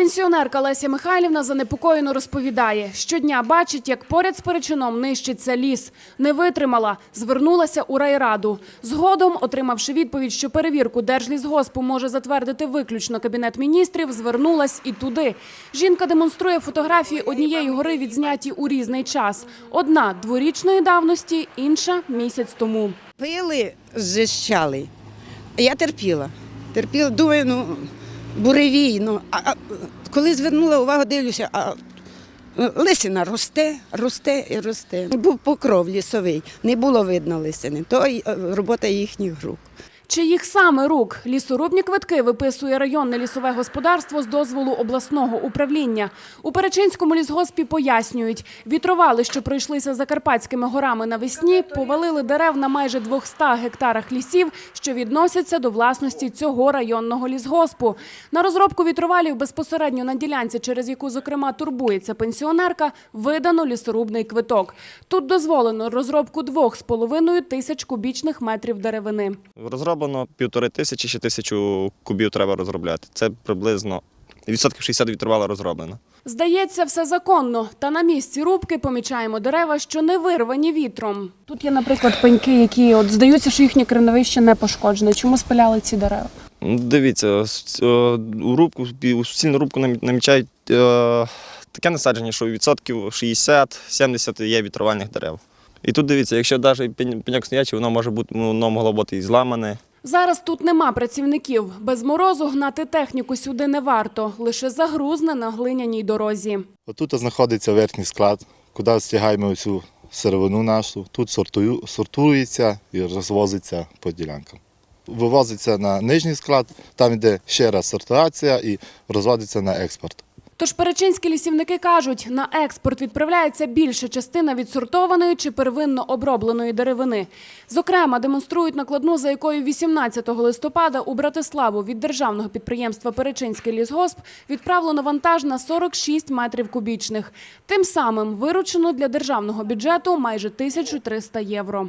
Пенсіонерка Леся Михайлівна занепокоєно розповідає, щодня бачить, як поряд з перечином нищиться ліс. Не витримала, звернулася у райраду. Згодом, отримавши відповідь, що перевірку Держлісгоспу може затвердити виключно Кабінет міністрів, звернулась і туди. Жінка демонструє фотографії однієї гори, відзняті у різний час. Одна дворічної давності, інша місяць тому. Пили, зжищали. Я терпіла. Терпіла, думаю, ну, буревій. Ну, а, а коли звернула увагу, дивлюся, а лисина росте, росте і росте. Був покров лісовий, не було видно лисини. То е, робота їхніх рук. Чиїх саме рук лісорубні квитки виписує районне лісове господарство з дозволу обласного управління. У Перечинському лісгоспі пояснюють, вітрували, що пройшлися Закарпатськими горами навесні, повалили дерев на майже 200 гектарах лісів, що відносяться до власності цього районного лісгоспу. На розробку вітрувалів безпосередньо на ділянці, через яку, зокрема, турбується пенсіонерка, видано лісорубний квиток. Тут дозволено розробку двох з половиною тисяч кубічних метрів деревини. Розроблено півтори тисячі, ще тисячу кубів треба розробляти. Це приблизно відсотків 60 вітривала розроблено. Здається, все законно. Та на місці рубки помічаємо дерева, що не вирвані вітром. Тут є, наприклад, пеньки, які от здаються, що їхнє кореневище не пошкоджене. Чому спиляли ці дерева? Ну, Дивіться, е, у рубку, у суцільну рубку нам- намічають е, таке насадження, що відсотків 60-70 є вітровальних дерев. І тут дивіться, якщо навіть пень- пеньок стоячий, воно може бути, воно могло бути і зламане. Зараз тут нема працівників. Без морозу гнати техніку сюди не варто. Лише загрузне на глиняній дорозі. Отут знаходиться верхній склад, куди стягаємо всю сировину нашу. Тут сортується і розвозиться по ділянкам. Вивозиться на нижній склад, там йде ще раз сортація і розводиться на експорт. Тож перечинські лісівники кажуть, на експорт відправляється більша частина відсортованої чи первинно обробленої деревини. Зокрема, демонструють накладну, за якою 18 листопада у Братиславу від державного підприємства Перечинський лісгосп відправлено вантаж на 46 метрів кубічних. Тим самим виручено для державного бюджету майже 1300 євро.